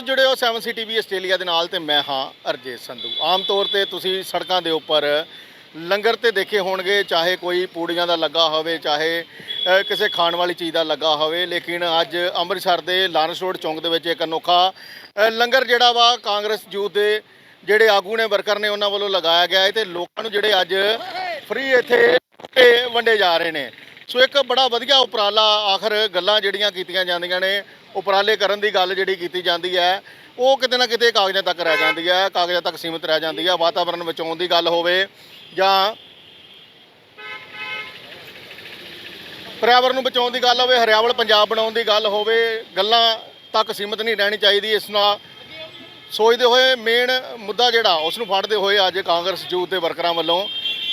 ਤੁਸੀਂ ਜੁੜੇ ਹੋ 7 ਸਿਟੀ ਵੀ ਆਸਟ੍ਰੇਲੀਆ ਦੇ ਨਾਲ ਤੇ ਮੈਂ ਹਾਂ ਅਰਜੇਸ਼ ਸੰਧੂ। ਆਮ ਤੌਰ ਤੇ ਤੁਸੀਂ ਸੜਕਾਂ ਦੇ ਉੱਪਰ ਲੰਗਰ ਤੇ ਦੇਖੇ ਹੋਣਗੇ, ਚਾਹੇ ਕੋਈ ਪੂੜੀਆਂ ਦਾ ਲੱਗਾ ਹੋਵੇ, ਚਾਹੇ ਕਿਸੇ ਖਾਣ ਵਾਲੀ ਚੀਜ਼ ਦਾ ਲੱਗਾ ਹੋਵੇ, ਲੇਕਿਨ ਅੱਜ ਅੰਮ੍ਰਿਤਸਰ ਦੇ ਲਾਰੈਂਸ ਰੋਡ ਚੌਂਕ ਦੇ ਵਿੱਚ ਇੱਕ ਅਨੋਖਾ ਲੰਗਰ ਜਿਹੜਾ ਵਾ, ਕਾਂਗਰਸ ਯੂਥ ਦੇ ਜਿਹੜੇ ਆਗੂ ਨੇ, ਵਰਕਰ ਨੇ, ਉਹਨਾਂ ਵੱਲੋਂ ਲਗਾਇਆ ਗਿਆ ਹੈ ਤੇ ਲੋਕਾਂ ਨੂੰ ਜਿਹੜੇ ਅੱਜ ਫ੍ਰੀ ਇੱਥੇ ਵੰਡੇ ਜਾ ਰਹੇ ਨੇ। ਸੋ ਇੱਕ ਬੜਾ ਵਧੀਆ ਉਪਰਾਲਾ ਆਖਰ ਗੱਲਾਂ ਜਿਹੜੀਆਂ ਕੀਤੀਆਂ ਜਾਂਦੀਆਂ ਨੇ, ਉਪਰਾਲੇ ਕਰਨ ਦੀ ਗੱਲ ਜਿਹੜੀ ਕੀਤੀ ਜਾਂਦੀ ਹੈ, ਉਹ ਕਿਤੇ ਨਾ ਕਿਤੇ ਕਾਗਜ਼ਾਂ ਤੱਕ ਰਹਿ ਜਾਂਦੀ ਹੈ, ਕਾਗਜ਼ਾਂ ਤੱਕ ਸੀਮਿਤ ਰਹਿ ਜਾਂਦੀ ਹੈ ਵਾਤਾਵਰਣ ਬਚਾਉਣ ਦੀ ਗੱਲ ਹੋਵੇ ਜਾਂ ਪਰਿਆਵਰਣ ਨੂੰ ਬਚਾਉਣ ਦੀ ਗੱਲ ਹੋਵੇ, ਹਰਿਆਵਲ ਪੰਜਾਬ ਬਣਾਉਣ ਦੀ ਗੱਲ ਹੋਵੇ, ਗੱਲਾਂ ਤੱਕ ਸੀਮਿਤ ਨਹੀਂ ਰਹਿਣੀ ਚਾਹੀਦੀ, ਇਸ ਨਾਲ ਸੋਚਦੇ ਹੋਏ ਮੇਨ ਮੁੱਦਾ ਜਿਹੜਾ ਉਸ ਨੂੰ ਫੜਦੇ ਹੋਏ ਅੱਜ ਕਾਂਗਰਸ ਯੂਥ ਦੇ ਵਰਕਰਾਂ ਵੱਲੋਂ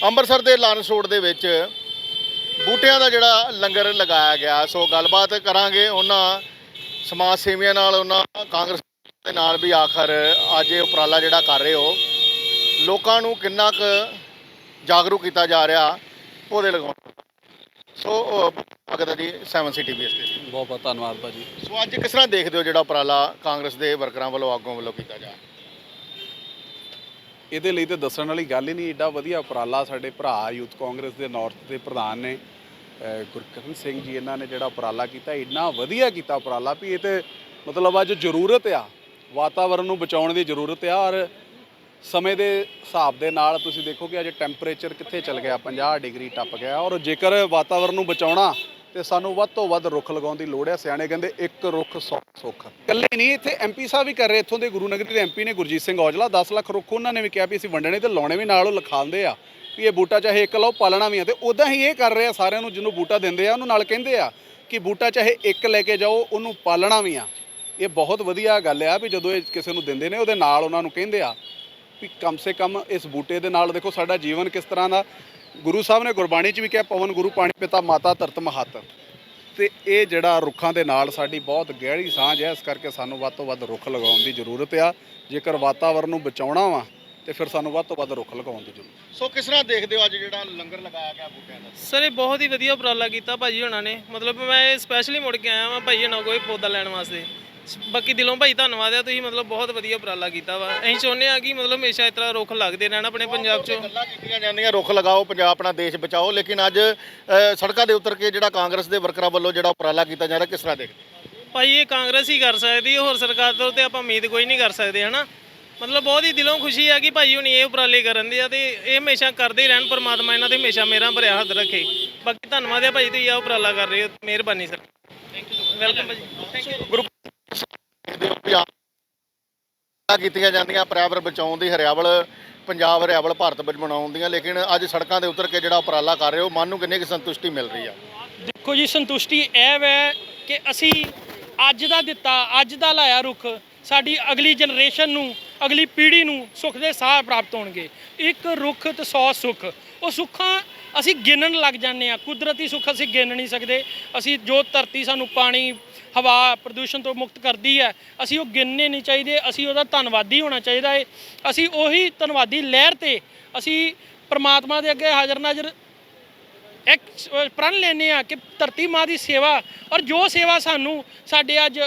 ਅੰਮ੍ਰਿਤਸਰ ਦੇ ਲਾਰੈਂਸ ਰੋਡ ਦੇ ਵਿੱਚ ਬੂਟਿਆਂ ਦਾ ਜਿਹੜਾ ਲੰਗਰ ਲਗਾਇਆ ਗਿਆ। ਸੋ ਗੱਲਬਾਤ ਕਰਾਂਗੇ ਉਹਨਾਂ ਸਮਾਜ ਸੇਵੀਆਂ ਨਾਲ ਉਹਨਾਂ ਕਾਂਗਰਸ ਦੇ ਨਾਲ ਵੀ ਆਖਰ ਅੱਜ ਇਹ ਉਪਰਾਲਾ ਜਿਹੜਾ ਕਰ ਰਹੇ ਹੋ। ਲੋਕਾਂ ਨੂੰ ਕਿੰਨਾ ਕੁ ਜਾਗਰੂਕ ਕੀਤਾ ਜਾ ਰਿਹਾ ਪੌਦੇ ਲਗਾਉਣ। ਸੋ ਅਗਰ ਜੀ 7 ਸਿਟੀ ਬੀਐਸ ਤੇ। ਬਹੁਤ ਬਹੁਤ ਧੰਨਵਾਦ ਭਾਜੀ। ਸੋ ਅੱਜ ਕਿਸ ਤਰ੍ਹਾਂ ਦੇਖਦੇ ਹੋ ਜਿਹੜਾ ਉਪਰਾਲਾ ਕਾਂਗਰਸ ਦੇ ਵਰਕਰਾਂ ਵੱਲੋਂ ਆਗੂਆਂ ਵੱਲੋਂ ਕੀਤਾ ਜਾ ਇਹਦੇ ਲਈ ਤੇ ਦੱਸਣ ਵਾਲੀ ਗੱਲ ਹੀ ਨਹੀਂ, ਏਡਾ ਵਧੀਆ ਉਪਰਾਲਾ ਸਾਡੇ ਭਰਾ ਯੂਥ ਕਾਂਗਰਸ ਦੇ ਨਾਰਥ ਦੇ ਪ੍ਰਧਾਨ ਨੇ, ਅਹ ਗੁਰਕਰਨ ਸਿੰਘ ਜੀ ਇਹਨਾਂ ਨੇ ਜਿਹੜਾ ਉਪਰਾਲਾ ਕੀਤਾ ਇੰਨਾ ਵਧੀਆ ਕੀਤਾ ਉਪਰਾਲਾ ਵੀ ਇਹ ਤੇ ਮਤਲਬ ਅੱਜ ਜ਼ਰੂਰਤ ਆ ਵਾਤਾਵਰਣ ਨੂੰ ਬਚਾਉਣ ਦੀ ਜ਼ਰੂਰਤ ਆ ਔਰ ਸਮੇਂ ਦੇ ਹਿਸਾਬ ਦੇ ਨਾਲ ਤੁਸੀਂ ਦੇਖੋ ਕਿ ਅੱਜ ਟੈਂਪਰੇਚਰ ਕਿੱਥੇ ਚਲ ਗਿਆ 50 ਡਿਗਰੀ ਟੱਪ ਗਿਆ ਔਰ ਜੇਕਰ ਵਾਤਾਵਰਣ ਨੂੰ ਬਚਾਉਣਾ ਤੇ ਸਾਨੂੰ ਵੱਧ ਤੋਂ ਵੱਧ ਰੁੱਖ ਲਗਾਉਣ ਦੀ ਲੋੜ ਹੈ। ਸਿਆਣੇ ਕਹਿੰਦੇ ਇੱਕ ਰੁੱਖ ਸੌ ਸੁੱਖ। ਇਕੱਲੇ ਨਹੀਂ, ਇੱਥੇ ਐਮਪੀ ਸਾਹਿਬ ਵੀ ਕਰ ਰਹੇ। ਇੱਥੋਂ ਦੇ ਗੁਰੂ ਨਗਰੀ ਦੇ ਐਮਪੀ ਨੇ ਗੁਰਜੀਤ ਸਿੰਘ ਔਜਲਾ 10 ਲੱਖ ਰੁੱਖ ਉਹਨਾਂ ਨੇ ਵੀ ਕਿਹਾ ਵੀ ਅਸੀਂ ਵੰਡਣੇ ਤੇ ਲਾਉਣੇ ਵੀ ਨਾਲ ਉਹ ਲਿਖਾਉਂਦੇ ਆ ਵੀ ਇਹ ਬੂਟਾ ਚਾਹੇ ਇੱਕ ਲਾਓ, ਪਾਲਣਾ ਵੀ ਆ। ਤੇ ਉਦਾਂ ਹੀ ਇਹ ਕਰ ਰਹੇ ਆ, ਸਾਰਿਆਂ ਨੂੰ ਜਿਹਨੂੰ ਬੂਟਾ ਦਿੰਦੇ ਆ, ਉਹਨੂੰ ਨਾਲ ਕਹਿੰਦੇ ਆ ਕਿ ਬੂਟਾ ਚਾਹੇ ਇੱਕ ਲੈ ਕੇ ਜਾਓ, ਉਹਨੂੰ ਪਾਲਣਾ ਵੀ ਆ। ਇਹ ਬਹੁਤ ਵਧੀਆ ਗੱਲ ਆ ਵੀ ਜਦੋਂ ਇਹ ਕਿਸੇ ਨੂੰ ਦਿੰਦੇ ਨੇ, ਉਹਦੇ ਨਾਲ ਉਹਨਾਂ ਨੂੰ ਕਹਿੰਦੇ ਆ ਵੀ ਕਮ ਸੇ ਕਮ ਇਸ ਬੂਟੇ ਦੇ ਨਾਲ ਦੇਖੋ ਸਾਡਾ ਜੀਵਨ ਕਿਸ ਤਰ੍ਹਾਂ ਦਾ। ਗੁਰੂ ਸਾਹਿਬ ਨੇ ਗੁਰਬਾਣੀ 'ਚ ਵੀ ਕਿਹਾ, ਪਵਨ ਗੁਰੂ ਪਾਣੀ ਪਿਤਾ ਮਾਤਾ ਧਰਤ ਮਹਤ। ਤੇ ਇਹ ਜਿਹੜਾ ਰੁੱਖਾਂ ਦੇ ਨਾਲ ਸਾਡੀ ਬਹੁਤ ਗਹਿਰੀ ਸਾਂਝ ਹੈ, ਇਸ ਕਰਕੇ ਸਾਨੂੰ ਵੱਧ ਤੋਂ ਵੱਧ ਰੁੱਖ ਲਗਾਉਣ ਦੀ ਜ਼ਰੂਰਤ ਆ। ਜੇਕਰ ਵਾਤਾਵਰਣ ਨੂੰ ਬਚਾਉਣਾ ਵਾ, ਤੇ ਫਿਰ ਸਾਨੂੰ ਵੱਧ ਤੋਂ ਵੱਧ ਰੁੱਖ ਲਗਾਉਣ ਦੀ ਜ਼ਰੂਰਤ। ਸੋ ਕਿਸ ਤਰ੍ਹਾਂ ਦੇਖਦੇ ਹੋ ਅੱਜ ਜਿਹੜਾ ਲੰਗਰ ਲਗਾਇਆ ਗਿਆ ਬੂਟਿਆਂ ਦਾ? ਸਰ, ਇਹ ਬਹੁਤ ਹੀ ਵਧੀਆ ਉਪਰਾਲਾ ਕੀਤਾ ਭਾਜੀ ਹੋਣਾ ਨੇ। ਮਤਲਬ ਮੈਂ ਸਪੈਸ਼ਲੀ ਮੁੜ ਕੇ ਆਇਆ ਵਾਂ ਭਾਈ ਹੋਣਾ ਕੋਈ ਪੌਦਾ ਲੈਣ ਵਾਸਤੇ। ਬਾਕੀ ਦਿਲੋਂ ਭਾਈ ਧੰਨਵਾਦ ਆ ਤੁਸੀਂ ਮਤਲਬ ਬਹੁਤ ਵਧੀਆ ਉਪਰਾਲਾ ਕੀਤਾ ਵਾ। ਅਸੀਂ ਚਾਹੁੰਦੇ ਆ ਕਿ ਮਤਲਬ ਹਮੇਸ਼ਾ ਇਸ ਤਰ੍ਹਾਂ ਰੁੱਖ ਲੱਗਦੇ ਰਹਿਣ ਆਪਣੇ ਪੰਜਾਬ 'ਚ। ਗੱਲਾਂ ਕੀਤੀਆਂ ਜਾਂਦੀਆਂ ਰੁੱਖ ਲਗਾਓ ਪੰਜਾਬ ਆਪਣਾ ਦੇਸ਼ ਬਚਾਓ ਲੇਕਿਨ ਅੱਜ ਅ, ਸੜਕਾਂ ਦੇ ਉਤਰ ਕੇ ਜਿਹੜਾ ਕਾਂਗਰਸ ਦੇ ਵਰਕਰਾਂ ਵੱਲੋਂ ਜਿਹੜਾ ਉਪਰਾਲਾ ਕੀਤਾ ਜਾ ਰਿਹਾ ਕਿਸ ਤਰ੍ਹਾਂ ਦੇਖਦੇ ਭਾਈ ਇਹ ਕਾਂਗਰਸ ਹੀ ਕਰ ਸਕਦੀ ਹੈ ਹੋਰ ਸਰਕਾਰ ਤੋਂ ਤੇ ਆਪਾਂ ਉਮੀਦ ਕੋਈ ਨਹੀਂ ਕਰ ਸਕਦੇ ਹਨਾ? ਮਤਲਬ ਬਹੁਤ ਹੀ ਦਿਲੋਂ ਖੁਸ਼ੀ ਆ ਕਿ ਭਾਈ ਹੁਣੀ ਇਹ ਉਪਰਾਲੇ ਕਰਨ ਦੇ ਆ ਤੇ ਇਹ ਹਮੇਸ਼ਾ ਕਰਦੇ ਹੀ ਰਹਿਣ ਪਰਮਾਤਮਾ ਇਹਨਾਂ ਤੇ ਹਮੇਸ਼ਾ ਮੇਰਾ ਭਰਿਆ ਹੱਥ ਰੱਖੇ। ਬਾਕੀ ਧੰਨਵਾਦ ਹੈ ਭਾਈ ਤੁਸੀਂ ਆ ਉਪਰਾਲਾ ਕਰ ਰਹੇ ਹੋ ਮਿਹਰਬਾਨੀ ਸਰ। ਥੈਂਕ ਯੂ ਵੈਲਕਮ ਭਾਜੀ ਥੈਂਕ ਯੂ ਕੀਤੀਆਂ ਜਾਂਦੀਆਂ ਪਰਿਆਵਰਣ ਬਚਾਉਣ ਦੀ ਹਰਿਆਵਲ, ਪੰਜਾਬ, ਹਰਿਆਵਲ, ਭਾਰਤ ਵਿੱਚ ਬਣਾਉਣ ਦੀਆਂ, ਲੇਕਿਨ ਅੱਜ ਸੜਕਾਂ ਦੇ ਉਤਰ ਕੇ ਜਿਹੜਾ ਉਪਰਾਲਾ ਕਰ ਰਹੇ ਹੋ, ਮਨ ਨੂੰ ਕਿੰਨੀ ਕੁ ਸੰਤੁਸ਼ਟੀ ਮਿਲ ਰਹੀ ਆ? ਦੇਖੋ ਜੀ, ਸੰਤੁਸ਼ਟੀ ਇਹ ਵੈ ਕਿ ਅਸੀਂ ਅੱਜ ਦਾ ਦਿੱਤਾ, ਅੱਜ ਦਾ ਲਾਇਆ ਰੁੱਖ, ਸਾਡੀ ਅਗਲੀ ਜਨਰੇਸ਼ਨ ਨੂੰ, ਅਗਲੀ ਪੀੜ੍ਹੀ ਨੂੰ ਸੁੱਖ ਦੇ ਸਾਹ ਪ੍ਰਾਪਤ ਹੋਣਗੇ। ਇੱਕ ਰੁੱਖ ਤੇ 100 ਸੁੱਖ। ਉਹ ਸੁੱਖਾਂ ਅਸੀਂ ਗਿਣਨ ਲੱਗ ਜਾਂਦੇ ਆ ਕੁਦਰਤੀ ਸੁੱਖ ਅਸੀਂ ਗਿਣ ਨਹੀਂ ਸਕਦੇ। ਅਸੀਂ ਜੋ ਧਰਤੀ ਸਾਨੂੰ ਪਾਣੀ ਹਵਾ ਪ੍ਰਦੂਸ਼ਣ ਤੋਂ ਮੁਕਤ ਕਰਦੀ ਹੈ, ਅਸੀਂ ਉਹ ਗਿਣਨੇ ਨਹੀਂ ਚਾਹੀਦੇ, ਅਸੀਂ ਉਹਦਾ ਧੰਨਵਾਦੀ ਹੋਣਾ ਚਾਹੀਦਾ ਹੈ। ਅਸੀਂ ਉਹੀ ਧੰਨਵਾਦੀ ਲਹਿਰ ਤੇ ਅਸੀਂ ਪ੍ਰਮਾਤਮਾ ਦੇ ਅੱਗੇ ਹਾਜ਼ਰ ਨਾਜ਼ਰ ਇੱਕ ਪ੍ਰਣ ਲੈਨੇ ਆ ਕਿ ਧਰਤੀ ਮਾਂ ਦੀ ਸੇਵਾ ਔਰ ਜੋ ਸੇਵਾ ਸਾਨੂੰ ਸਾਡੇ ਅੱਜ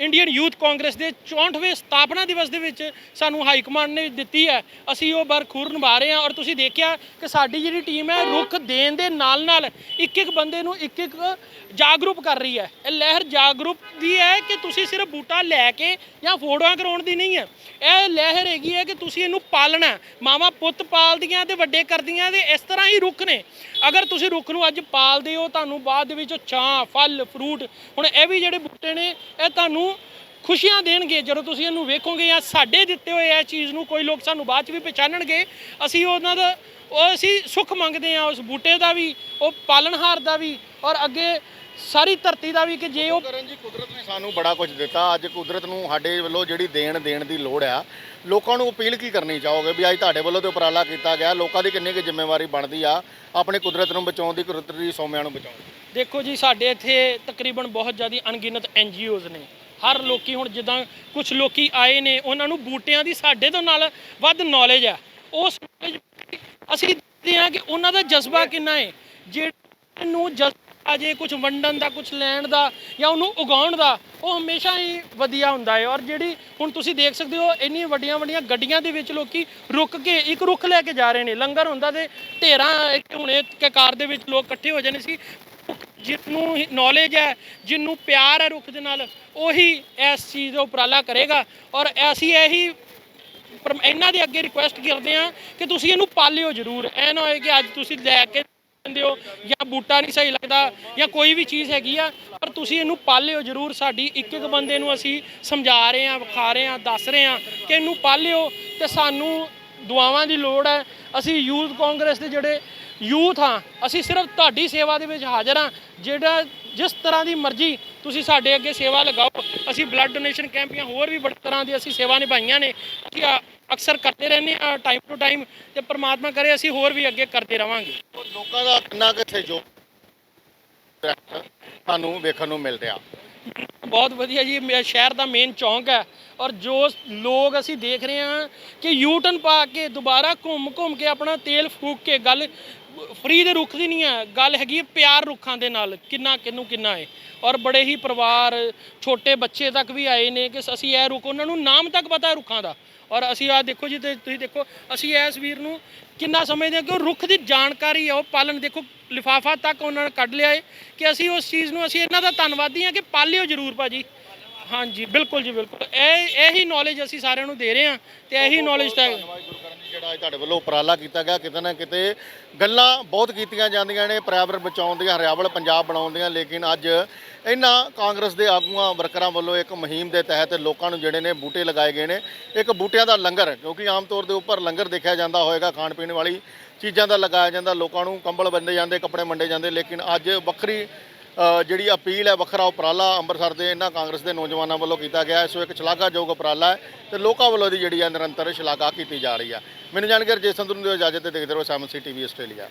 ਇੰਡੀਅਨ ਯੂਥ ਕਾਂਗਰਸ ਦੇ 64ਵੇਂ ਸਥਾਪਨਾ ਦਿਵਸ ਦੇ ਵਿੱਚ ਸਾਨੂੰ ਹਾਈ ਕਮਾਂਡ ਨੇ ਦਿੱਤੀ ਹੈ। ਅਸੀਂ ਉਹ ਬਰਖੂਰ ਨਿਭਾ ਰਹੇ ਹਾਂ ਔਰ ਤੁਸੀਂ ਦੇਖਿਆ ਕਿ ਸਾਡੀ ਜਿਹੜੀ ਟੀਮ ਹੈ, ਰੁੱਖ ਦੇਣ ਦੇ ਨਾਲ ਨਾਲ ਇੱਕ ਇੱਕ ਬੰਦੇ ਨੂੰ ਇੱਕ ਇੱਕ ਜਾਗਰੂਕ ਕਰ ਰਹੀ ਹੈ। ਇਹ ਲਹਿਰ ਜਾਗਰੂਕ ਦੀ ਹੈ ਕਿ ਤੁਸੀਂ ਸਿਰਫ ਬੂਟਾ ਲੈ ਕੇ ਜਾਂ ਫੋਟੋਆਂ ਕਰਾਉਣ ਦੀ ਨਹੀਂ ਹੈ। ਇਹ ਲਹਿਰ ਹੈਗੀ ਹੈ ਕਿ ਤੁਸੀਂ ਇਹਨੂੰ ਪਾਲਣਾ ਹੈ। ਮਾਵਾਂ ਪੁੱਤ ਪਾਲਦੀਆਂ ਤੇ ਵੱਡੇ ਕਰਦੀਆਂ ਤੇ ਇਸ ਤਰ੍ਹਾਂ ਹੀ ਰੁੱਖ ਨੇ। ਅਗਰ ਤੁਸੀਂ ਰੁੱਖ ਨੂੰ ਅੱਜ ਪਾਲਦੇ ਹੋ, ਤੁਹਾਨੂੰ ਬਾਅਦ ਦੇ ਵਿੱਚ ਉਹ ਛਾਂ, ਫਲ, ਫਰੂਟ, ਹੁਣ ਇਹ ਵੀ ਜਿਹੜੇ ਬੂਟੇ ਨੇ, ਇਹ ਤੁਹਾਨੂੰ ਖੁਸ਼ੀਆਂ ਦੇਣਗੇ ਜਦੋਂ ਤੁਸੀਂ ਇਹਨੂੰ ਵੇਖੋਗੇ ਜਾਂ ਸਾਡੇ ਦਿੱਤੇ ਹੋਏ ਇਹ ਚੀਜ਼ ਨੂੰ ਕੋਈ ਲੋਕ ਸਾਨੂੰ ਬਾਅਦ ਚ ਵੀ ਪਛਾਣਨਗੇ ਅਸੀਂ ਉਹਨਾਂ ਦਾ ਉਹ ਅਸੀਂ ਸੁੱਖ ਮੰਗਦੇ ਆ ਉਸ ਬੂਟੇ ਦਾ ਵੀ ਉਹ ਪਾਲਣਹਾਰ ਦਾ ਵੀ ਔਰ ਅੱਗੇ ਸਾਰੀ ਧਰਤੀ ਦਾ ਵੀ ਕਿ ਜੇ ਉਹ ਕਰਨ ਜੀ ਕੁਦਰਤ ਨੇ ਸਾਨੂੰ ਬੜਾ ਕੁਝ ਦਿੱਤਾ। ਅੱਜ ਕੁਦਰਤ ਨੂੰ ਸਾਡੇ ਵੱਲੋਂ ਜਿਹੜੀ ਦੇਣ ਦੇਣ ਦੀ ਲੋੜ ਆ ਲੋਕਾਂ ਨੂੰ ਅਪੀਲ ਕੀ ਕਰਨੀ ਚਾਹੋਗੇ ਵੀ ਅੱਜ ਤੁਹਾਡੇ ਵੱਲੋਂ ਤੇ ਉਪਰਾਲਾ ਕੀਤਾ ਗਿਆ ਲੋਕਾਂ ਦੀ ਕਿੰਨੀ ਕੁ ਜ਼ਿੰਮੇਵਾਰੀ ਬਣਦੀ ਆ ਆਪਣੀ ਕੁਦਰਤ ਨੂੰ ਬਚਾਉਣ ਦੀ ਕੁਦਰਤ ਦੀ ਸੋਮਿਆਂ ਨੂੰ ਬਚਾਉਣ ਦੀ? ਦੇਖੋ ਜੀ ਸਾਡੇ ਇੱਥੇ ਤਕਰੀਬਨ ਬਹੁਤ ਜ਼ਿਆਦਾ ਅਣਗਿਣਤ ਐਨ ਨੇ। ਹਰ ਲੋਕੀ ਹੁਣ ਜਿੱਦਾਂ ਕੁਝ ਲੋਕੀ ਆਏ ਨੇ, ਉਹਨਾਂ ਨੂੰ ਬੂਟਿਆਂ ਦੀ ਸਾਡੇ ਤੋਂ ਨਾਲ ਵੱਧ ਨੌਲੇਜ ਹੈ ਉਸ ਅਸੀਂ ਦੇਖਦੇ ਹਾਂ ਕਿ ਉਹਨਾਂ ਦਾ ਜਜ਼ਬਾ ਕਿੰਨਾ ਹੈ ਜਿਹਨਾਂ ਨੂੰ ਜਜ਼ਬਾ ਜੇ ਕੁਝ ਵੰਡਣ ਦਾ ਕੁਝ ਲੈਣ ਦਾ ਜਾਂ ਉਹਨੂੰ ਉਗਾਉਣ ਦਾ, ਉਹ ਹਮੇਸ਼ਾ ਹੀ ਵਧੀਆ ਹੁੰਦਾ ਹੈ ਔਰ ਜਿਹੜੀ ਹੁਣ ਤੁਸੀਂ ਦੇਖ ਸਕਦੇ ਹੋ ਇੰਨੀ ਵੱਡੀਆਂ ਵੱਡੀਆਂ ਗੱਡੀਆਂ ਦੇ ਵਿੱਚ ਲੋਕੀ ਰੁਕ ਕੇ ਇੱਕ ਰੁੱਖ ਲੈ ਕੇ ਜਾ ਰਹੇ ਨੇ। ਲੰਗਰ ਹੁੰਦਾ ਤੇ ਢੇਰਾਂ ਹੁਣੇ ਕਕਾਰ ਦੇ ਵਿੱਚ ਲੋਕ ਇਕੱਠੇ ਹੋ ਜਾਣੇ ਸੀ। ਜਿਹਨੂੰ ਨੌਲੇਜ ਹੈ ਜਿਹਨੂੰ ਪਿਆਰ ਹੈ ਰੁੱਖ ਦੇ ਨਾਲ, ਉਹੀ ਇਸ ਚੀਜ਼ ਦਾ ਉਪਰਾਲਾ ਕਰੇਗਾ। ਔਰ ਅਸੀਂ ਇਹੀ ਪਰ ਇਹਨਾਂ ਦੇ ਅੱਗੇ ਰਿਕੁਐਸਟ ਕਰਦੇ ਆ ਕਿ ਤੁਸੀਂ ਇਹਨੂੰ ਪਾਲਿਓ ਜ਼ਰੂਰ। ਐ ਨਾ ਹੋਏ ਕਿ ਅੱਜ ਤੁਸੀਂ ਲੈ ਕੇ ਜਾਂਦੇ ਹੋ ਜਾਂ ਬੂਟਾ ਨਹੀਂ ਸਹੀ ਲੱਗਦਾ ਜਾਂ ਕੋਈ ਵੀ ਚੀਜ਼ ਹੈਗੀ ਆ, ਪਰ ਤੁਸੀਂ ਇਹਨੂੰ ਪਾਲਿਓ ਜ਼ਰੂਰ। ਸਾਡੀ ਇੱਕ ਇੱਕ ਬੰਦੇ ਨੂੰ ਅਸੀਂ ਸਮਝਾ ਰਹੇ ਆ ਵਿਖਾ ਰਹੇ ਆ ਦੱਸ ਰਹੇ ਆ ਕਿ ਇਹਨੂੰ ਪਾਲਿਓ ਤੇ ਸਾਨੂੰ ਦੁਆਵਾਂ ਦੀ ਲੋੜ ਹੈ। ਅਸੀਂ ਯੂਥ ਕਾਂਗਰਸ ਦੇ ਜਿਹੜੇ ਯੂਥ ਹਾਂ। ਅਸੀਂ ਸਿਰਫ ਤੁਹਾਡੀ ਸੇਵਾ ਦੇ ਵਿੱਚ ਹਾਜ਼ਰ ਹਾਂ। ਜਿਹੜਾ ਜਿਸ ਤਰ੍ਹਾਂ ਦੀ ਮਰਜ਼ੀ ਤੁਸੀਂ ਸਾਡੇ ਅੱਗੇ ਸੇਵਾ ਲਗਾਓ ਅਸੀਂ ਬਲੱਡ ਡੋਨੇਸ਼ਨ ਕੈਂਪ ਜਾਂ ਹੋਰ ਵੀ ਬੜੀ ਤਰ੍ਹਾਂ ਦੀ ਅਸੀਂ ਸੇਵਾ ਨਿਭਾਈਆਂ ਨੇ ਆ- ਅਕਸਰ ਕਰਦੇ ਰਹਿੰਦੇ ਆ ਟਾਈਮ ਟੂ ਟਾਈਮ ਤੇ ਪ੍ਰਮਾਤਮਾ ਕਰੇ ਅਸੀਂ ਹੋਰ ਵੀ ਅੱਗੇ ਕਰਦੇ ਰਵਾਂਗੇ। ਲੋਕਾਂ ਦਾ ਕਿੰਨਾ ਕਿੱਥੇ ਜੋ ਸਾਨੂੰ ਵੇਖਣ ਨੂੰ ਮਿਲ ਰਿਹਾ। ਬਹੁਤ ਵਧੀਆ ਜੀ ਸ਼ਹਿਰ ਦਾ ਮੇਨ ਚੌਂਕ ਹੈ ਔਰ ਜੋ ਲੋਕ ਅਸੀਂ ਦੇਖ ਰਹੇ ਹਾਂ ਕਿ ਯੂਟਨ ਪਾ ਕੇ ਦੁਬਾਰਾ ਘੁੰਮ ਘੁੰਮ ਕੇ ਆਪਣਾ ਤੇਲ ਫੂਕ ਕੇ ਗੱਲ ਫਰੀ ਦੇ ਰੁੱਖ ਦੀ ਨਹੀਂ ਹੈ। ਗੱਲ ਹੈਗੀ ਹੈ ਪਿਆਰ ਰੁੱਖਾਂ ਦੇ ਨਾਲ, ਕਿੰਨਾ ਕਿੰਨੂੰ ਕਿੰਨਾ ਹੈ। ਔਰ ਬੜੇ ਹੀ ਪਰਿਵਾਰ, ਛੋਟੇ ਬੱਚੇ ਤੱਕ ਵੀ ਆਏ ਨੇ ਕਿ ਅਸੀਂ ਇਹ ਰੁੱਖ, ਉਹਨਾਂ ਨੂੰ ਨਾਮ ਤੱਕ ਪਤਾ ਹੈ ਰੁੱਖਾਂ ਦਾ। ਔਰ ਅਸੀਂ ਆ ਦੇਖੋ ਜੀ, ਤੇ ਤੁਸੀਂ ਦੇਖੋ, ਅਸੀਂ ਇਸ ਵੀਰ ਨੂੰ ਕਿੰਨਾ ਸਮਝਦੇ ਹਾਂ ਕਿ ਉਹ ਰੁੱਖ ਦੀ ਜਾਣਕਾਰੀ ਹੈ, ਉਹ ਪਾਲਣ ਦੇਖੋ, ਲਿਫਾਫਾ ਤੱਕ ਉਹਨਾਂ ਨੇ ਕੱਢ ਲਿਆ ਹੈ ਕਿ ਅਸੀਂ ਉਸ ਚੀਜ਼ ਨੂੰ, ਅਸੀਂ ਇਹਨਾਂ ਦਾ ਧੰਨਵਾਦੀ ਹਾਂ ਕਿ ਪਾਲਿਓ ਜ਼ਰੂਰ ਭਾਜੀ। ਹਾਂਜੀ, ਬਿਲਕੁਲ ਜੀ, ਬਿਲਕੁਲ। ਇਹ, ਇਹੀ ਨੌਲੇਜ ਅਸੀਂ ਸਾਰਿਆਂ ਨੂੰ ਦੇ ਰਹੇ ਹਾਂ ਤੇ ਇਹੀ ਨੌਲੇਜ ਤਾਂ ਜਿਹੜਾ ਤੁਹਾਡੇ ਵੱਲੋਂ ਉਪਰਾਲਾ ਕੀਤਾ ਗਿਆ, ਕਿਤੇ ਨਾ ਕਿਤੇ ਗੱਲਾਂ ਬਹੁਤ ਕੀਤੀਆਂ ਜਾਂਦੀਆਂ ਨੇ, ਪਰਿਆਵਰਨ ਬਚਾਉਣ ਦੀਆਂ, ਹਰਿਆਵਲ ਪੰਜਾਬ ਬਣਾਉਣ ਦੀਆਂ, ਲੇਕਿਨ ਅੱਜ ਇਹਨਾਂ ਕਾਂਗਰਸ ਦੇ ਆਗੂਆਂ, ਵਰਕਰਾਂ ਵੱਲੋਂ ਇੱਕ ਮੁਹਿੰਮ ਦੇ ਤਹਿਤ ਲੋਕਾਂ ਨੂੰ ਜਿਹੜੇ ਨੇ ਬੂਟੇ ਲਗਾਏ ਗਏ ਨੇ। ਇੱਕ ਬੂਟਿਆਂ ਦਾ ਲੰਗਰ ਕਿਉਂਕਿ ਆਮ ਤੌਰ ਦੇ ਉੱਪਰ ਲੰਗਰ ਦੇਖਿਆ ਜਾਂਦਾ ਹੋਏਗਾ, ਖਾਣ ਪੀਣ ਵਾਲੀ ਚੀਜ਼ਾਂ ਦਾ ਲਗਾਇਆ ਜਾਂਦਾ, ਲੋਕਾਂ ਨੂੰ ਕੰਬਲ ਵੰਡੇ ਜਾਂਦੇ, ਕੱਪੜੇ ਵੰਡੇ ਜਾਂਦੇ, ਲੇਕਿਨ ਅੱਜ ਵੱਖਰੀ ਜਿਹੜੀ ਅਪੀਲ ਹੈ ਵੱਖਰਾ ਉਪਰਾਲਾ ਅੰਮ੍ਰਿਤਸਰ ਦੇ ਇਹਨਾਂ ਕਾਂਗਰਸ ਦੇ ਨੌਜਵਾਨਾਂ ਵੱਲੋਂ ਕੀਤਾ ਗਿਆ ਇਸ ਸੋ ਇੱਕ ਸ਼ਲਾਘਾਯੋਗ ਉਪਰਾਲਾ ਹੈ ਤੇ ਲੋਕਾਂ ਵੱਲੋਂ ਦੀ ਜਿਹੜੀ ਹੈ ਨਿਰੰਤਰ ਸ਼ਲਾਘਾ ਕੀਤੀ ਜਾ ਰਹੀ ਹੈ। ਮੈਨੂੰ ਜਾਣਕਾਰੀ ਜੇ ਸੰਧੂ ਨੂੰ ਦਿਓ ਇਜਾਜ਼ਤ ਤੇ ਦੇਖਦੇ ਰਹੋ ਸੈਮਨ ਸੀ ਟੀਵੀ ਆਸਟ੍ਰੇਲੀਆ।